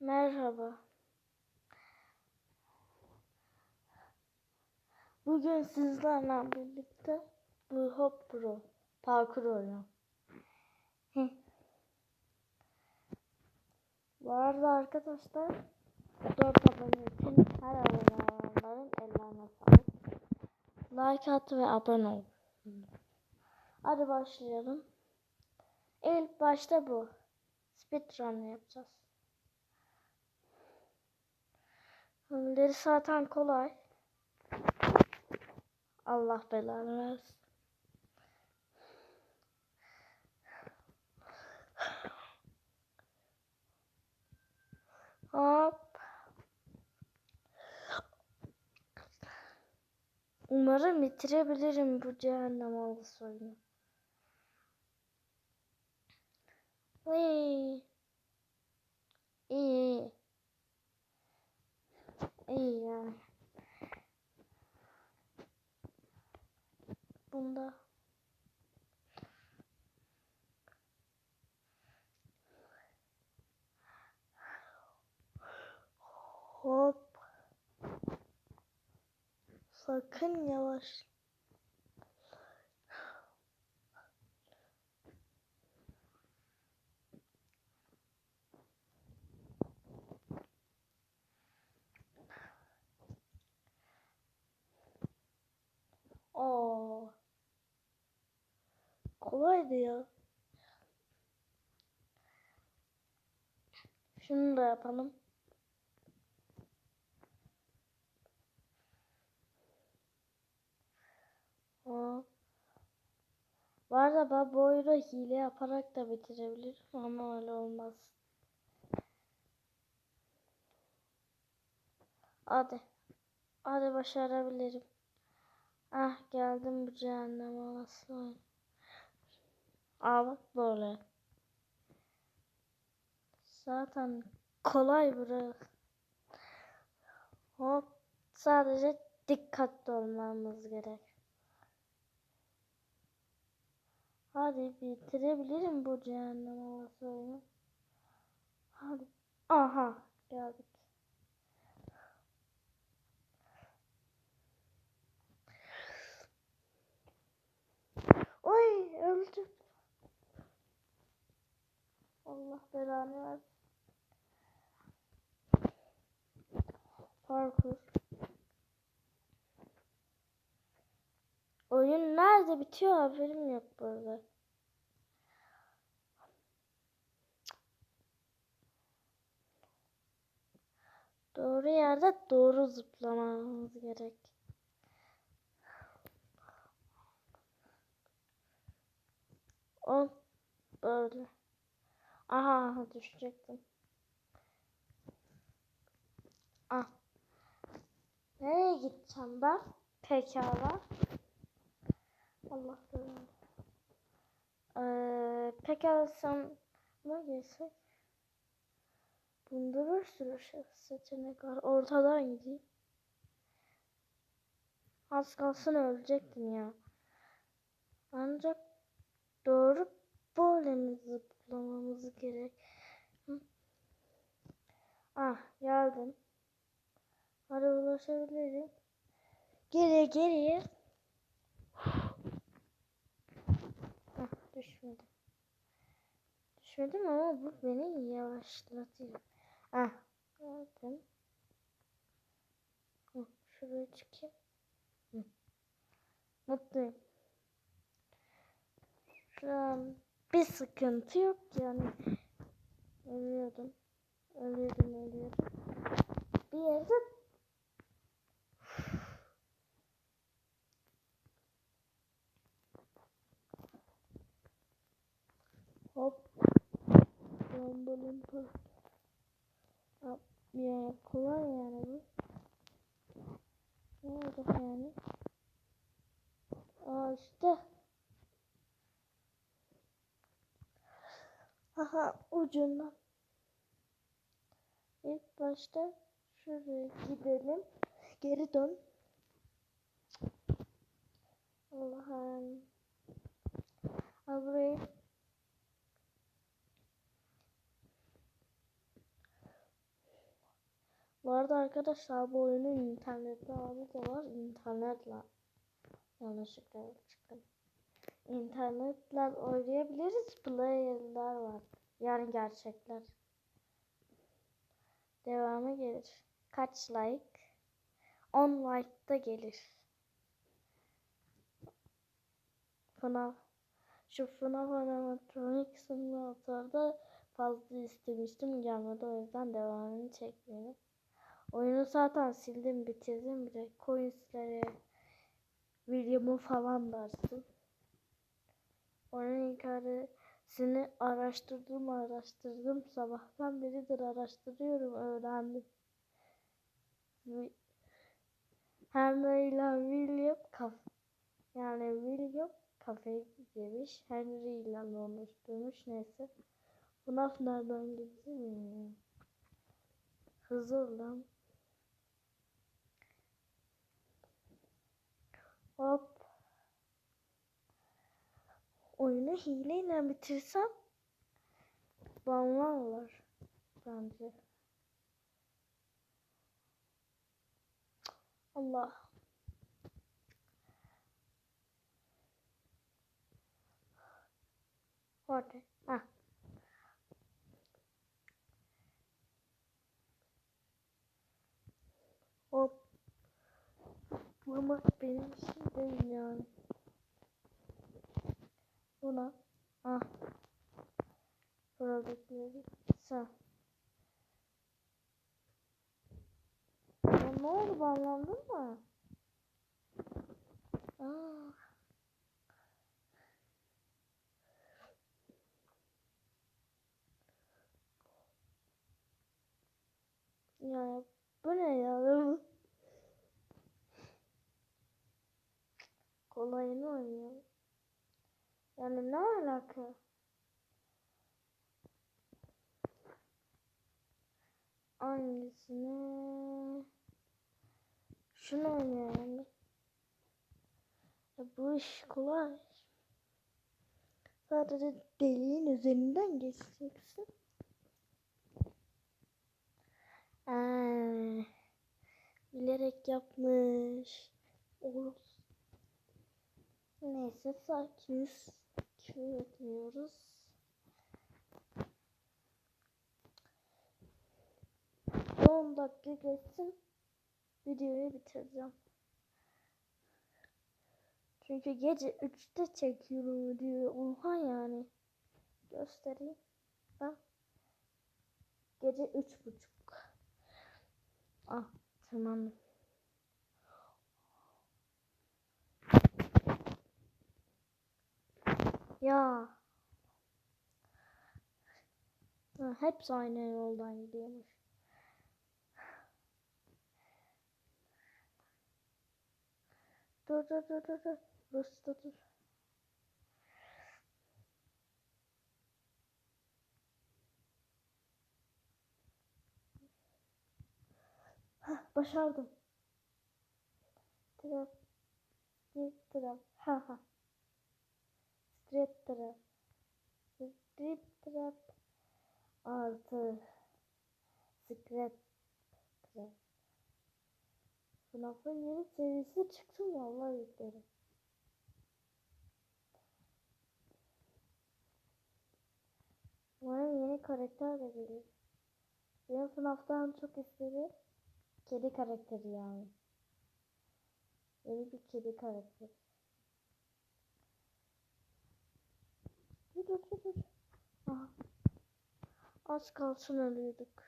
Merhaba. Bugün sizlerle birlikte bu Hop Pro parkur oyunu. Bu arada arkadaşlar 4 abone için her abone olanların ellerine sağlık. Like at ve abone ol. Hadi başlayalım. İlk başta bu. Speedrun yapacağız. Önleri zaten kolay. Allah belanı versin. Hop. Umarım bitirebilirim bu cehennem olası oyunu. Vay. İyi iyi. Yani. Bunda. Hop. Sakın yavaş. Oo. Kolaydı ya. Şunu da yapalım. Aa. Bu arada ben bu oyunu hile yaparak da bitirebilirim ama öyle olmaz. Hadi. Hadi başarabilirim. Ah geldim bu cehennem olası. Aa bak böyle. Zaten kolay burası. Hop sadece dikkatli olmamız gerek. Hadi bitirebilirim bu cehennem olası. Hadi. Aha geldik. Oy öldüm. Allah belanı versin. Parkur. Oyun nerede bitiyor haberim yok burada. Doğru yerde doğru zıplamamız gerek. O böyle. Aha düşecektim. Ah. Nereye gideceğim ben? Pekala. Allah belanı. Ee, pekala sen ne girsek? Bunda bir sürü şey seçenek var. Ortadan gideyim. Az kalsın ölecektim ya. Ancak doğru böyle zıplamamız gerek? Ah geldim. Hadi ulaşabilirim. Geriye geriye. Ah düşmedim. Düşmedim ama bu beni yavaşlatıyor. Ah geldim. Hı, Şuraya çıkayım. Mutluyum. Bir sıkıntı yok yani. Ölüyordum. Ölüyordum, ölüyordum. Bir yerde hop. Hop, Yani kolay yani bu. Ne oldu yani? Aa işte. Aha ucundan. İlk başta şuraya gidelim. Geri dön. Allah'ım. Al burayı. Bu arada arkadaşlar bu oyunun internetli hali de var. İnternetle yanlışlıkla çıktım. İnternetle oynayabiliriz. Player'lar var. Yani gerçekler. Devamı gelir. Kaç like? 10 like'da gelir. FNAF. Şu FNAF animatronik simülatörde fazla istemiştim gelmedi o yüzden devamını çekmiyorum. Oyunu zaten sildim bitirdim bile. Coins'lere William'ı falan varsın. Onun hikayesini araştırdım araştırdım. Sabahtan beridir araştırıyorum öğrendim. Henry ile William kaf yani William kafeye girmiş. Henry ile konuşturmuş neyse. Bu laf nereden geldi bilmiyorum. Hızlı lan. Hop. Oyunu hileyle bitirsem banlarlar bence. Allah. Orada. Ha. Hop. Vurmak benim işim değil yani. Buna. Ah. Buradakileri. Sen. Ya ne oldu banlandın mı? Aa. Ya bu ne ya? Kolayını oynuyorum. Yani ne alaka? Hangisini? Şunu oynayalım. Ya bu iş kolay. Sadece deliğin üzerinden geçeceksin. Aa, bilerek yapmış. Olur. Neyse sakiniz. Küfür etmiyoruz. On dakika geçsin. Videoyu bitireceğim. Çünkü gece 3'te çekiyorum videoyu. Oha yani. Göstereyim. Bak. Gece üç buçuk. Ah tamam. Ya. Ha, hepsi aynı yoldan gidiyormuş. Dur dur dur dur dur. Burası da dur. Hah, başardım. Trap. Bir trap. Ha ha. Strip trap. Strip trap. Artı. Scrap trap. FNAF'ın yeni serisi çıktı vallahi yüklerim. Umarım yeni karakter de gelir. Benim FNAF'tan çok istediğim kedi karakteri yani. Yeni bir kedi karakteri. Dur dur dur. Aha. Az kalsın ölüyorduk.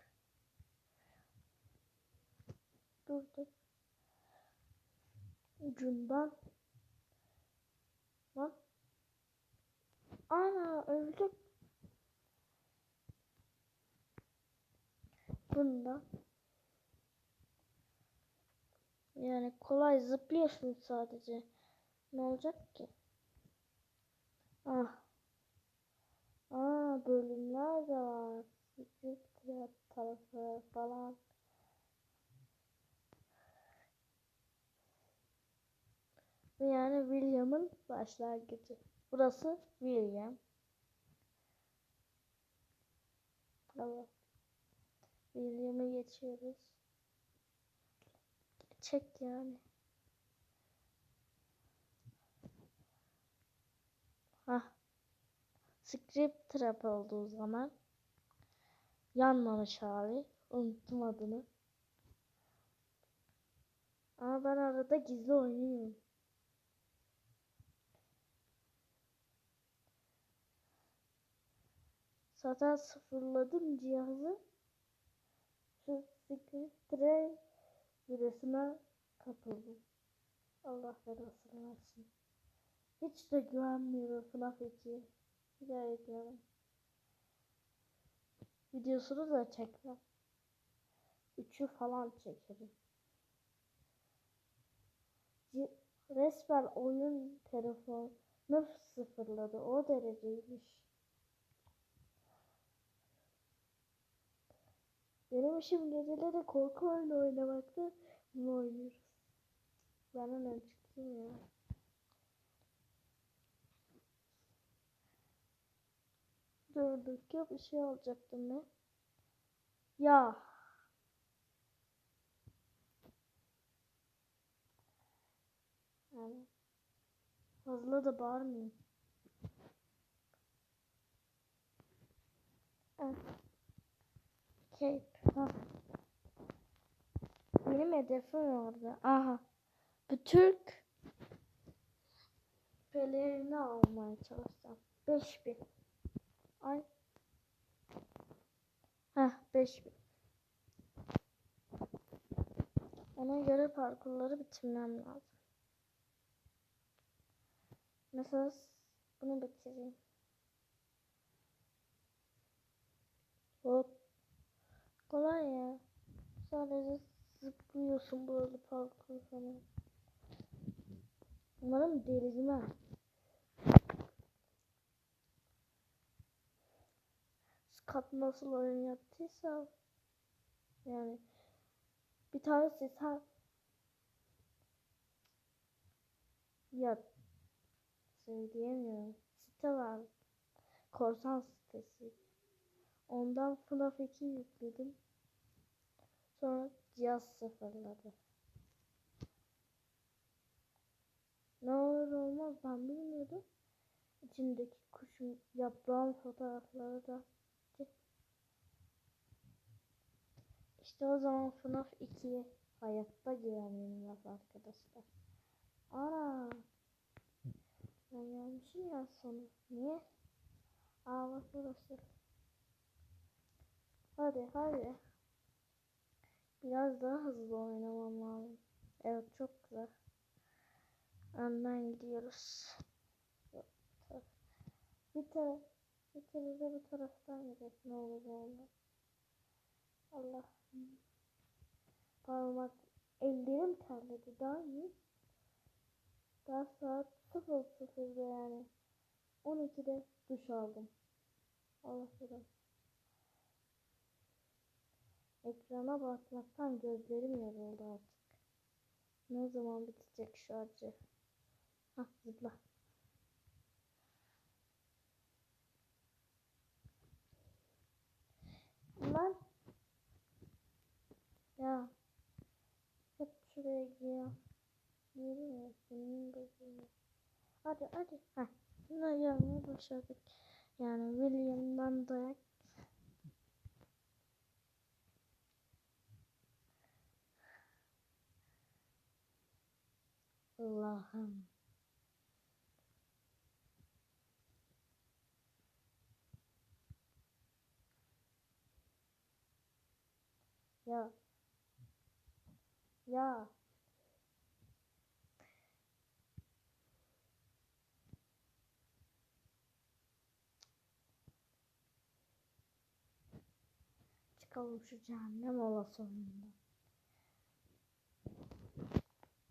Dur dur. Ucundan. Lan. Ana öldük. Bunda. Yani kolay zıplıyorsun sadece. Ne olacak ki? Ah. Aa bölümler de var. Secret tarafı falan. Bu yani William'ın başlangıcı. Burası William. Evet. William'ı geçiyoruz. çek yani. Hah. Script trap olduğu zaman yanmamış hali. Unuttum adını. Ama ben arada gizli oynuyorum. Zaten sıfırladım cihazı. Şu Secret Tray virüsüne kapıldım. Allah belasını versin. Hiç de güvenmiyorum FNAF 2'ye. Bir daha eklerim. Videosunu da çekmem. Üçü falan çekerim. Resmen oyun telefonu sıfırladı. O dereceymiş. Benim işim geceleri korku oyunu oynamaktı. Bunu oynuyoruz. Ben hemen çıktım ya. Durduk ya bir şey alacaktım ben. Ya. Yani fazla da bağırmayayım. Evet. Cape. Ha. Benim hedefim orada. Aha. Bu Türk pelerini almaya çalışacağım. 5000. Ay. Heh 5000. Ona göre parkurları bitirmem lazım. Mesela bunu bitireyim. Hop. Kolay ya. Sadece zıplıyorsun böyle parkur falan. Umarım delirmem. Scott nasıl oyun yaptıysa yani bir tane site ya söyleyemiyorum. Site var. Korsan sitesi. Ondan FNAF 2 yükledim. Sonra cihaz sıfırladı. Ne olur olmaz ben bilmiyordum. İçindeki kuşun yaprağın fotoğrafları da İşte o zaman FNAF 2'ye hayatta güvenmiyorum yok arkadaşlar. Ana. Ben gelmişim ya sonu. Niye? Aa bak burası. Hadi hadi. Biraz daha hızlı oynamam lazım. Evet çok güzel. Önden gidiyoruz. Bir taraf. Bir de bu taraftan gidelim. Ne olur ne olmaz. Allah. Parmak. Ellerim terledi. Daha iyi. Daha saat 00'da yani. 12'de duş aldım. Allah bilir. Ekrana bakmaktan gözlerim yoruldu artık. Ne zaman bitecek şu acı? Hah zıpla. Lan. Ya. Hep şuraya giyiyor. Yürü ya. Senin gözünü. Hadi hadi. Heh. Ne gelmeyi başardık. Yani William'dan dayak Allah'ım. Ya. Ya. Çıkalım şu cehennem olası sonunda.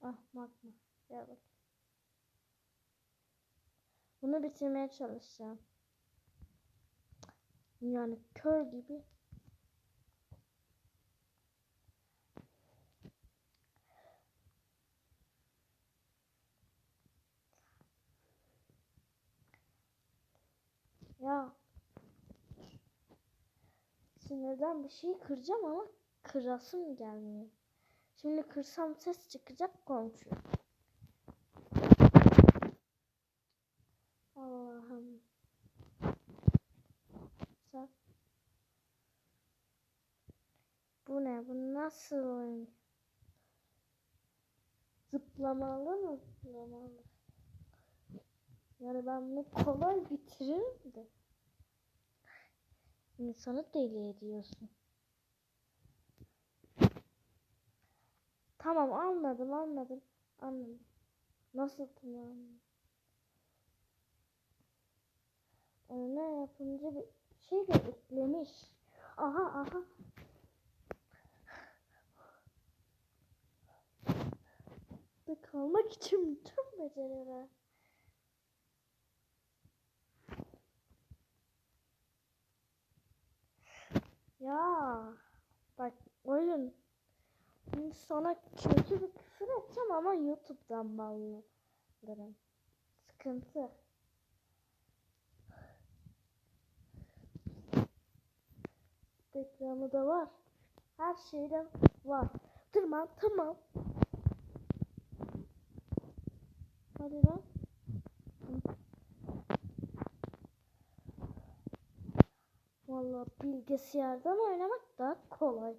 Ah bakma. Bak. Bunu bitirmeye çalışacağım. Yani kör gibi. Ya. Sinirden bir şey kıracağım ama kırasım gelmiyor. Şimdi kırsam ses çıkacak komşu. Allah'ım. Bu ne? Bu nasıl oyun? Zıplamalı mı? Zıplamalı. Yani ben bunu kolay bitiririm de. İnsanı deli ediyorsun. Tamam anladım anladım. Anladım. Nasıl kullandım? Ne yapınca bir şey de eklemiş. Aha aha. Da kalmak için tüm beceriler. Ya bak oyun sana kötü bir küfür edeceğim ama YouTube'dan banlanırım. Sıkıntı. Reklamı da var. Her şeyde var. Tamam tamam. Hadi lan. Vallahi bilgisayardan oynamak daha kolay.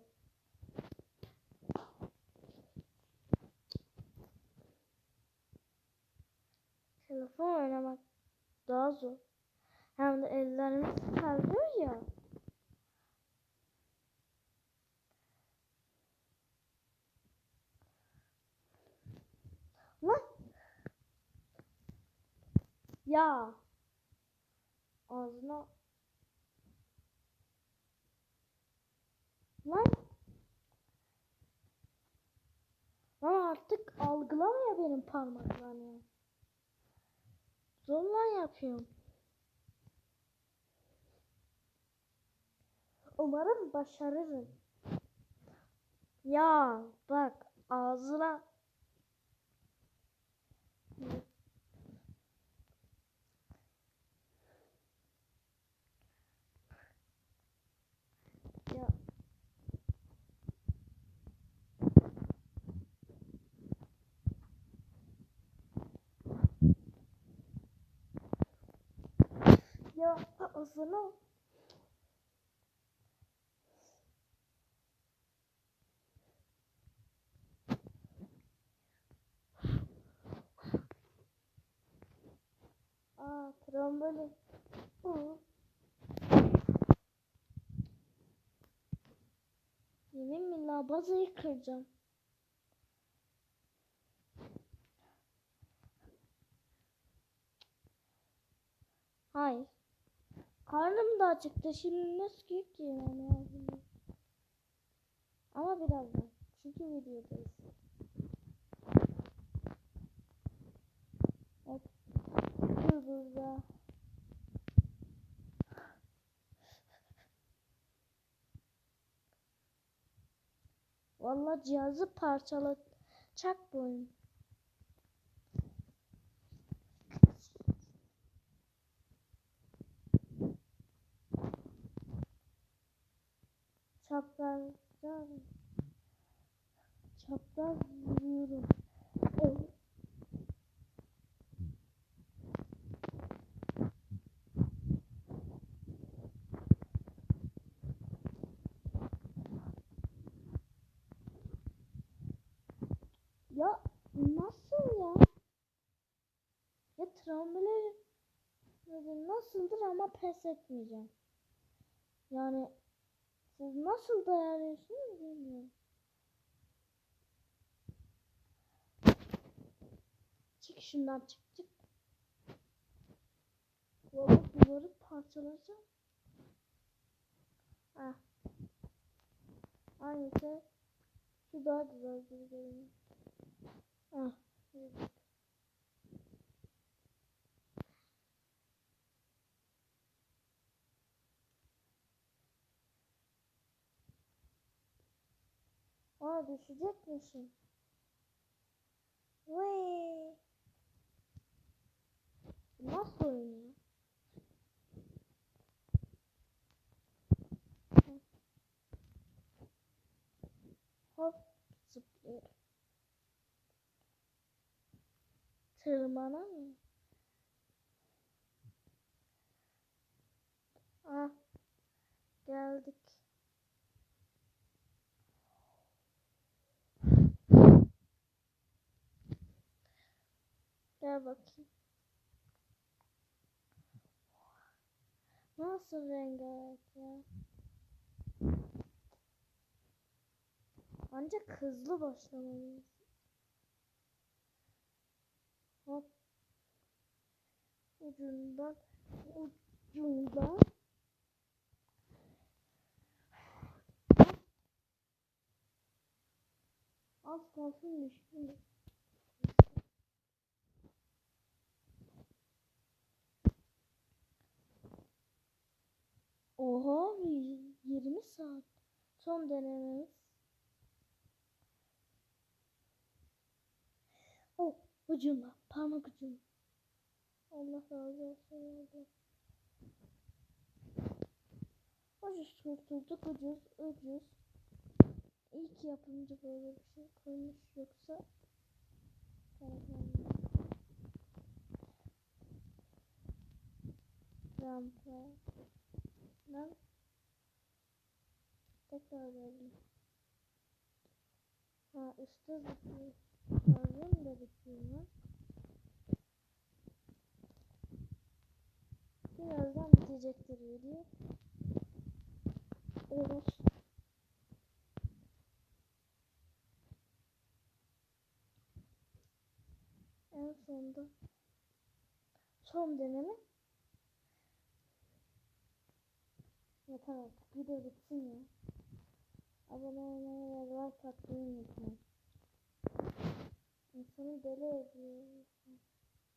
Telefon oynamak daha zor. Hem de ellerimiz terliyor ya. Lan. Ya. Ağzına. Lan. Lan artık algılamıyor benim parmaklarımı. Zorla yapıyorum. Umarım başarırım. Ya bak ağzına ya. Ya ağzına Aa trambolin. Aa. Yemin billah bazayı kıracağım. Hayır. Karnım da acıktı. Şimdi nasıl yemem lazım? Ama birazdan. Çünkü videodayız. Hop. Dur burada. Vallahi cihazı parçalayacak bu oyun. Çaprazdan çapraz vuruyorum. Evet. Ya nasıl ya? Ya travmaları nasıldır ama pes etmeyeceğim. Yani siz nasıl dayanıyorsunuz bilmiyorum. Çık şundan çık çık. Valla duvarı parçalayacağım. Ah. Hangisi? Şu daha güzel gibi görünüyor. Ah. Aa düşecekmişim. Vay. Nasıl oynuyor? Hop zıplıyorum. Tırmanamıyorum. Ah geldik. Gel bakayım. Nasıl rengarenk ya? Ancak hızlı başlamalıyız. Hop. Ucundan ucundan Az kalsın düştüm. Oha 20 saat. Son denememiz. Oh ucumda parmak ucum. Allah razı olsun. Ucuz kurtulduk ucuz ucuz. Ki yapımcı böyle bir şey koymuş yoksa Rampa Ben Tekrar verelim Ha üstte zıplıyor Pardon da zıplıyor Birazdan bitecektir video Evet. En sonunda. Son deneme. Yeter artık video bitsin ya abone olmayı ve like atmayı unutmayın. İnsanı deli ediyor